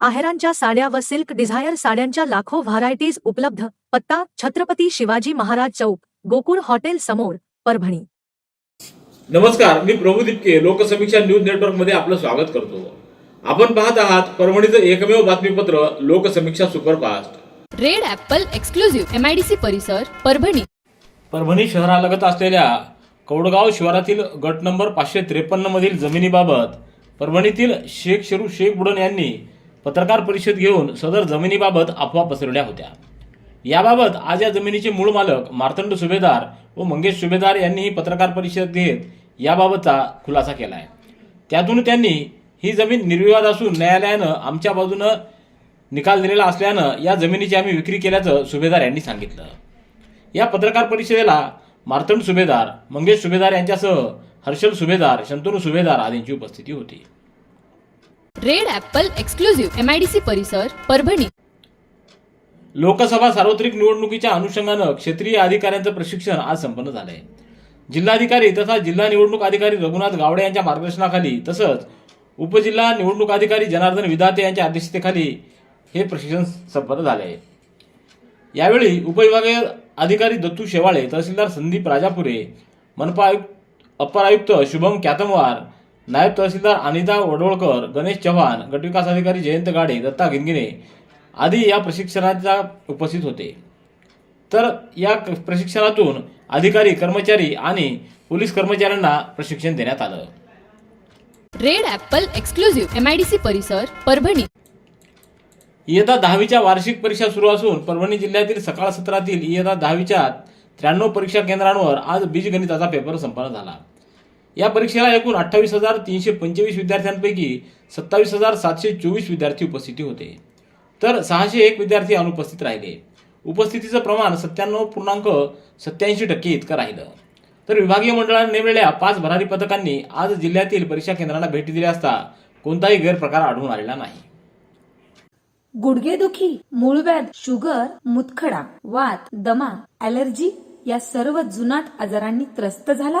आहेरांच्या साड्या व silk Dzire साड्यांच्या लाखो व्हरायटीज उपलब्ध. पत्ता छत्रपती शिवाजी महाराज चौक गोकुळ हॉटेल समोर परभणी. नमस्कार मी प्रभू दिपके लोकसमीक्षा न्यूज नेटवर्कमध्ये आपलं स्वागत करतो. आपण पाहत आहात परभणीचं एकमेव बातमीपत्र Loksamiksha superfast. Red apple exclusive MIDC परिसर परभणी. परभणी शहरालगत असलेल्या कौडगाव शिवारातील गट नंबर पाचशे त्रेपन्न मधील जमिनीबाबत परभणीतील शेख शेरू शेख बुडन यांनी पत्रकार परिषद घेऊन सदर जमिनीबाबत अफवा पसरवल्या होत्या. याबाबत आज या जमिनीचे मूळ मालक मार्तंड सुभेदार व मंगेश सुभेदार यांनीही पत्रकार परिषद घेत याबाबतचा खुलासा केला आहे त्यातून त्यांनी ही जमीन निर्विवाद असून न्यायालयानं आमच्या बाजूनं निकाल दिलेला असल्यानं या जमिनीची आम्ही विक्री केल्याचं सुभेदार यांनी सांगितलं. या पत्रकार परिषदेला मार्तंड सुभेदार मंगेश सुभेदार यांच्यासह हर्षल सुभेदार शंतनू सुभेदार आदींची उपस्थिती होती. रेड ऍपल एक्सक्लुझिव्ह एमआयडीसी परिसर परभणी. लोकसभा सार्वत्रिक निवडणुकीच्या अनुषंगानं क्षेत्रीय अधिकाऱ्यांचं प्रशिक्षण आज संपन्न झालंय. जिल्हाधिकारी तथा जिल्हा निवडणूक अधिकारी रघुनाथ गावडे यांच्या मार्गदर्शनाखाली तसंच उपजिल्हा निवडणूक अधिकारी जनार्दन विधाते यांच्या अध्यक्षतेखाली हे प्रशिक्षण संपन्न झाले आहे यावेळी उपविभागीय अधिकारी दत्तू शेवाळे तहसीलदार संदीप राजापुरे मनपा आयुक्त अप्पर आयुक्त शुभम कॅतमवार नायब तहसीलदार अनिता वडोळकर गणेश चव्हाण गटविकास अधिकारी जयंत गाडे दत्ता गिनगिने आदी या प्रशिक्षणाच्या उपस्थित होते. तर या प्रशिक्षणातून अधिकारी कर्मचारी आणि पोलीस कर्मचाऱ्यांना प्रशिक्षण देण्यात आलं. रेड ॲपल एक्सक्लुझिव्ह एमआयडीसी परिसर परभणी. इयत्ता दहावीच्या वार्षिक परीक्षा सुरू असून परभणी जिल्ह्यातील सकाळ सत्रातील इयत्ता दहावीच्या त्र्याण्णव परीक्षा केंद्रांवर आज बीजगणिताचा पेपर संपन्न झाला. या परीक्षेला एकूण अठ्ठावीस हजार तीनशे पंचवीस विद्यार्थ्यांपैकी सत्तावीस हजार सातशे चोवीस विद्यार्थी उपस्थिती होते. तर सहाशे एक विद्यार्थी अनुपस्थित राहिले. उपस्थितीचं प्रमाण सत्त्याण्णव पूर्णांक सत्याऐंशी टक्के इतकं राहिलं. तर विभागीय मंडळाने नेमलेल्या पाच भरारी पथकांनी आज जिल्ह्यातील परीक्षा केंद्रांना भेटी दिल्या असता कोणताही गैरप्रकार आढळून आलेला नाही. गुडघेदुखी मूळव्याध शुगर मुतखडा वात दमा ऍलर्जी या सर्व जुनाट आजारांनी त्रस्त झाला.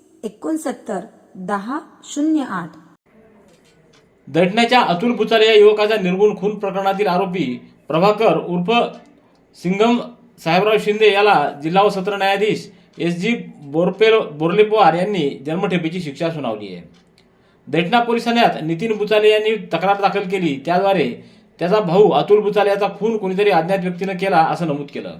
एकोणसत्तर दहा शून्य आठ. दडण्याच्या अतुल बुचाले या युवकाचा निर्गुण खून प्रकरणातील आरोपी प्रभाकर उर्फ सिंगम साहेबराव शिंदे याला जिल्हा व सत्र न्यायाधीश एस जी बोरपेल बोर्लेपवार यांनी जन्मठेपेची शिक्षा सुनावली आहे. दैठणा पोलीस ठाण्यात नितीन बुचाले यांनी तक्रार दाखल केली. त्याद्वारे त्याचा भाऊ अतुल बुचाले याचा खून कोणीतरी अज्ञात व्यक्तीनं केला असं नमूद केलं.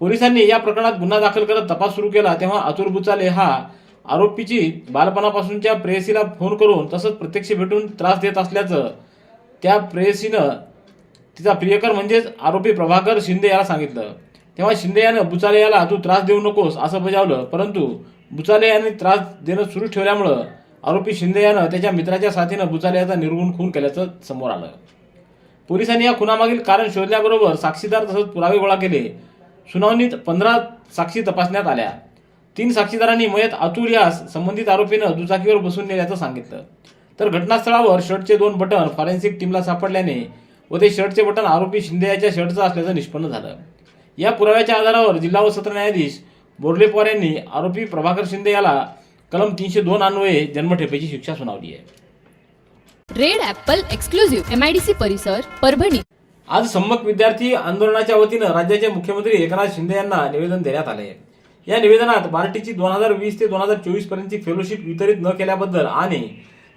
पोलिसांनी या प्रकरणात गुन्हा दाखल करत तपास सुरू केला तेव्हा अतुल बुचाले हा आरोपीची बालपणापासूनच्या प्रेयसीला फोन करून तसंच प्रत्यक्ष भेटून त्रास देत असल्याचं त्या प्रेयसीनं तिचा प्रियकर म्हणजेच आरोपी प्रभाकर शिंदे याला सांगितलं. तेव्हा शिंदे यानं बुचाले याला तू त्रास देऊ नकोस असं बजावलं. परंतु बुचाले याने त्रास देणं सुरू ठेवल्यामुळं आरोपी शिंदे यानं त्याच्या मित्राच्या साथीनं बुचाले याचा निर्गुण खून केल्याचं समोर आलं. पोलिसांनी या खुनामागील कारण शोधल्याबरोबर साक्षीदार तसंच पुरावे गोळा केले. सुनावणीत पंधरा साक्षी तपासण्यात आल्या. तीन साक्षीदारांनी मयत अतुल यास संबंधित आरोपीनं दुचाकीवर बसून नेल्याचं सांगितलं. तर घटनास्थळावर शर्टचे दोन बटन फॉरेन्सिक टीमला सापडल्याने व ते शर्टचे बटन आरोपी शिंदे याच्या शर्टचं असल्याचं निष्पन्न झालं. या पुराव्याच्या आधारावर जिल्हा व सत्र न्यायाधीश बोर्ले पवार यांनी आरोपी प्रभाकर शिंदे याला कलम तीनशे दोन अन्वये जन्मठेपेची शिक्षा सुनावली आहे. रेड ॲपल एक्सक्लुझिव्ह एमआयडीसी परिसर परभणी. आज सम्मक विद्यार्थी आंदोलनाच्या वतीनं राज्याचे मुख्यमंत्री एकनाथ शिंदे यांना निवेदन देण्यात आले या निवेदनात बार्टीची दोन हजार वीस ते दोन हजार चोवीस पर्यंतची फेलोशिप वितरित न केल्याबद्दल आणि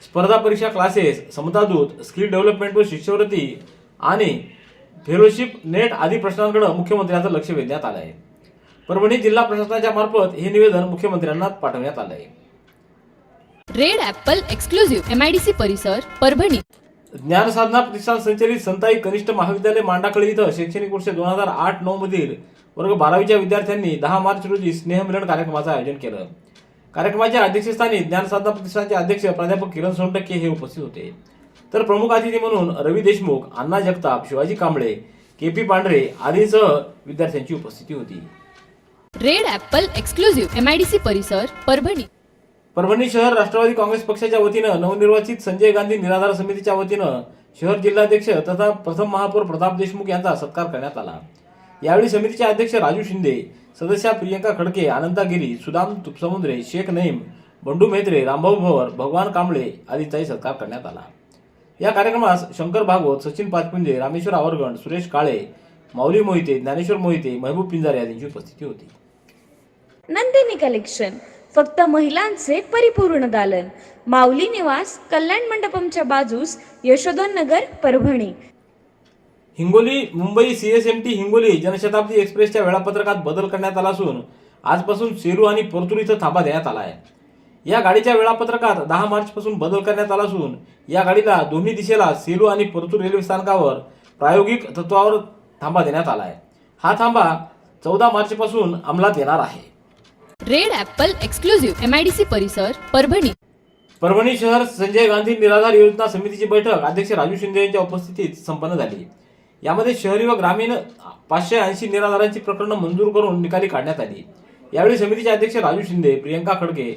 स्पर्धा परीक्षा क्लासेस समतादूत स्किल डेव्हलपमेंट व शिष्यवृत्ती आणि फेलोशिप नेट आदी प्रश्नांकडे मुख्यमंत्र्यांचं लक्ष वेधण्यात आलं आहे. परभणी जिल्हा प्रशासनाच्या मार्फत हे निवेदन मुख्यमंत्र्यांना पाठवण्यात आलं आहे. रेड ॲपल एक्सक्लुझिव्ह एमआयडीसी परिसर परभणी. ज्ञान साधना प्रतिष्ठान संचलित संताई कनिष्ठ महाविद्यालय मांडाकळी इथं शैक्षणिक वर्ष दोन हजार आठ नऊ मधील वर्ग बारावीच्या विद्यार्थ्यांनी दहा मार्च रोजी स्नेहमिलन कार्यक्रमाचं आयोजन केलं. कार्यक्रमाच्या अध्यक्षस्थानी ज्ञान साधना प्रतिष्ठानचे अध्यक्ष प्राध्यापक किरण सोनटक्के हे उपस्थित होते. तर प्रमुख अतिथी म्हणून रवी देशमुख अण्णा जगताप शिवाजी कांबळे के पी पांढरे आदींसह विद्यार्थ्यांची उपस्थिती होती. रेड ॲपल एक्सक्लुझिव्ह एमआयडीसी परिसर परभणी. परभणी शहर राष्ट्रवादी काँग्रेस पक्षाच्या वतीनं नवनिर्वाचित संजय गांधी निराधार समितीच्या वतीनं शहर जिल्हाध्यक्ष तथा प्रथम महापौर प्रताप देशमुख यांचा सत्कार करण्यात आला. यावेळी समितीचे अध्यक्ष राजू शिंदे सदस्या प्रियंका खडके अनंता गिरी सुदाम तुपसमुद्रे शेख नईम बंडू मेत्रे रामभाऊ भवर भगवान कांबळे आदींचाही सत्कार करण्यात आला. या कार्यक्रमास शंकर भागवत सचिन पाचपुंजे रामेश्वर आवरगण सुरेश काळे माऊली मोहिते ज्ञानेश्वर मोहिते महबूब पिंजारे आदींची उपस्थिती होती. नंदिनी कलेक्शन फक्त महिलांचे परिपूर्ण दालन. माऊली निवास कल्याण मंडपमच्या बाजूस यशोधन नगर परभणी. हिंगोली मुंबई सीएसएमटी हिंगोली जनशताब्दी एक्सप्रेसच्या वेळापत्रकात बदल करण्यात आला असून आजपासून सेलू आणि परतूर इथं थांबा देण्यात आला आहे. या गाडीच्या वेळापत्रकात दहा मार्च पासून बदल करण्यात आला असून या गाडीला दोन्ही दिशेला सेलू आणि परतूर रेल्वे स्थानकावर प्रायोगिक तत्वावर थांबा देण्यात आला आहे. हा थांबा चौदा मार्च पासून अंमलात येणार आहे. रेड ॲपल एक्सक्लुझिव्ह एमआयडीसी परिसर परभणी. परभणी शहर संजय गांधी निराधार योजना समितीची बैठक अध्यक्ष राजू शिंदे यांच्या उपस्थितीत संपन्न झाली. यामध्ये शहरी व ग्रामीण पाचशे ऐंशी निराधारांची प्रकरणं मंजूर करून निकाली काढण्यात आली. यावेळी समितीचे अध्यक्ष राजू शिंदे प्रियंका खडके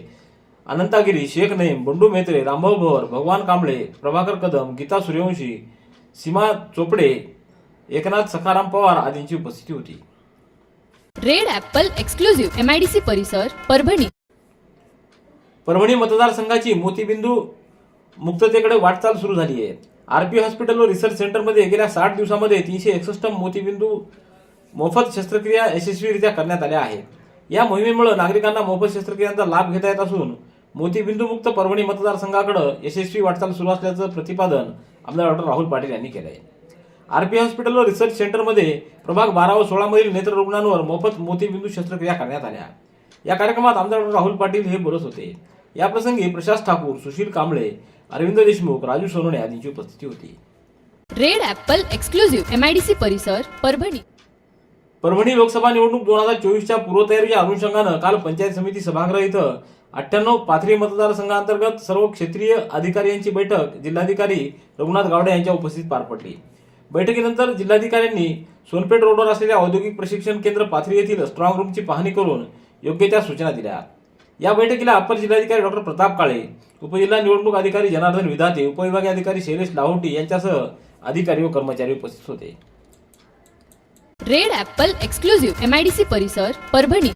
अनंतागिरी शेख नईम बंडू मेत्रे रामभाऊ भवर भगवान कांबळे प्रभाकर कदम गीता सूर्यवंशी सीमा चोपडे एकनाथ सखाराम पवार आदींची उपस्थिती होती. रेड ॲपल एक्सक्लुझिव्ह एमआयडीसी परिसर परभणी. परभणी मतदारसंघाची मोतीबिंदू मुक्ततेकडे वाटचाल सुरू झाली आहे आरपी हॉस्पिटल व रिसर्च सेंटरमध्ये गेल्या साठ दिवसामध्ये तीनशे एकसष्ट मोतीबिंदू मोफत शस्त्रक्रिया यशस्वीरित्या करण्यात आल्या आहेत. या मोहिमेमुळे नागरिकांना मोफत शस्त्रक्रियांचा लाभ घेता येत असून मोतीबिंदूमुक्त परभणी मतदारसंघाकडे यशस्वी वाटचाल सुरू असल्याचं प्रतिपादन आमदार डॉक्टर राहुल पाटील यांनी केलं आहे आरपी हॉस्पिटल व रिसर्च सेंटरमध्ये प्रभाग बारा व सोळामधील नेत्र रुग्णांवर मोफत मोतीबिंदू शस्त्रक्रिया करण्यात आल्या. या कार्यक्रमात आमदार डॉक्टर राहुल पाटील हे बोलत होते. याप्रसंगी प्रशास ठाकूर सुशील कांबळे अरविंद देशमुख राजू सोनवणे आदींची उपस्थिती होती. रेड ॲपल एक्सक्लुझिव्ह एमआयडीसी परिसर परभणी. परभणी लोकसभा निवडणूक दोन हजार चोवीसच्या पूर्वतयारीच्या अनुषंगानं काल पंचायत समिती सभागृह इथं अठ्ठ्याण्णव पाथरी मतदारसंघांतर्गत सर्व क्षेत्रीय अधिकारी यांची बैठक जिल्हाधिकारी रघुनाथ गावडे यांच्या उपस्थितीत पार पडली. बैठकीनंतर जिल्हाधिकाऱ्यांनी सोनपेठ रोडवर असलेल्या औद्योगिक प्रशिक्षण केंद्र पाथरी येथील स्ट्रॉंग रूमची पाहणी करून योग्य त्या सूचना दिल्या. या बैठकीला अप्पर जिल्हाधिकारी डॉक्टर प्रताप काळे उपजिल्हा निवडणूक अधिकारी जनार्दन विधाते उपविभागीय अधिकारी शैलेश लाहोटी यांच्यासह अधिकारी व कर्मचारी उपस्थित होते. रेड ॲपल एक्सक्लुझिव्ह एमआयडीसी परिसर परभणी.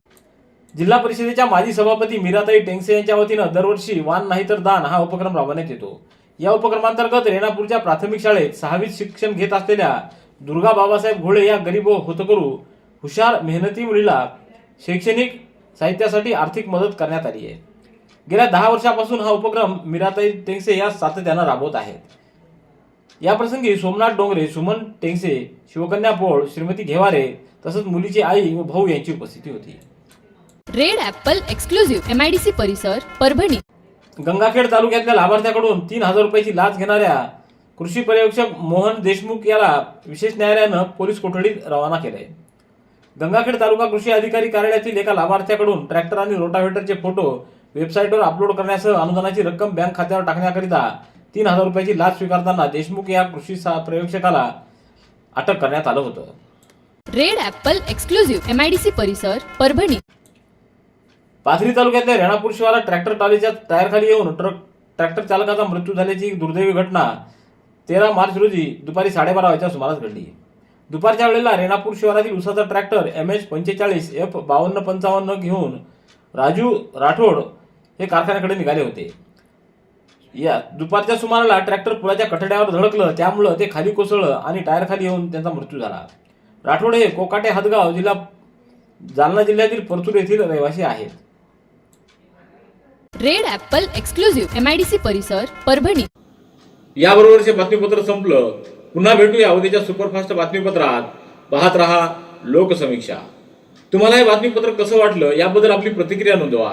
जिल्हा परिषदेच्या माजी सभापती मीराताई टेंगसे यांच्या वतीनं दरवर्षी वान नाही तर दान हा उपक्रम राबवण्यात येतो. या उपक्रमांतर्गत रेणापूरच्या प्राथमिक शाळेत सहावीत शिक्षण घेत असलेल्या दुर्गा बाबासाहेब घोळे या गरीब व होतकरू हुशार मेहनती मुलीला शैक्षणिक साहित्यासाठी आर्थिक मदत करण्यात आली आहे. गेल्या दहा वर्षापासून हा उपक्रम मीराताई टेंगसे या सातत्यानं राबवत आहेत. याप्रसंगी सोमनाथ डोंगरे सुमन टेंगसे शिवकन्या पोळ श्रीमती घेवारे तसंच मुलीची आई व भाऊ यांची उपस्थिती होती. रेड ॲपल एक्सक्लुझिव्ह एमआयडीसी परिसर परभणी. गंगाखेड तालुक्यातल्या लाभार्थ्याकडून तीन हजार रुपयाची लाच घेणाऱ्या कृषी पर्यवेक्षक मोहन देशमुख याला विशेष न्यायालयानं पोलीस कोठडीत रवाना केलंय. गंगाखेड तालुका कृषी अधिकारी कार्यालयातील एका लाभार्थ्याकडून ट्रॅक्टर आणि रोटाव्हेटरचे फोटो वेबसाईटवर अपलोड करण्यासह अनुदानाची रक्कम बँक खात्यावर टाकण्याकरिता तीन हजार रुपयाची लाच स्वीकारताना देशमुख या कृषी पर्यवेक्षकाला अटक करण्यात आलं होतं. रेड ॲपल एक्सक्लुझिव्ह एमआयडीसी परिसर परभणी. पाथरी तालुक्यातल्या रेणापूर शिवारात ट्रॅक्टर ट्रॉलीच्या टायरखाली येऊन ट्रक ट्रॅक्टर चालकाचा मृत्यू झाल्याची एक दुर्दैवी घटना तेरा मार्च रोजी दुपारी साडेबारा वाजच्या सुमारास घडली. दुपारच्या वेळेला रेणापूर शिवारातील उसाचा ट्रॅक्टर एम एच पंचेचाळीस एफ बावन्न पंचावन्न घेऊन राजू राठोड हे कारखान्याकडे निघाले होते. या दुपारच्या सुमाराला ट्रॅक्टर पुलाच्या कठड्यावर धडकलं त्यामुळं ते खाली कोसळलं आणि टायर खाली येऊन त्यांचा मृत्यू झाला. राठोड हे कोकाटे हातगाव जिल्हा जालना जिल्ह्यातील परतूर येथील रहिवासी आहेत. रेड ॲपल एक्सक्लुझिव्ह एमआयडीसी परिसर परभणी. याबरोबरचे बातमीपत्र संपलं पुन्हा भेटूया उद्याच्या सुपरफास्ट बातमीपत्रात. पाहत रहा लोकसमीक्षा. तुम्हाला हे बातमीपत्र कसं वाटलं याबद्दल आपली प्रतिक्रिया नोंदवा.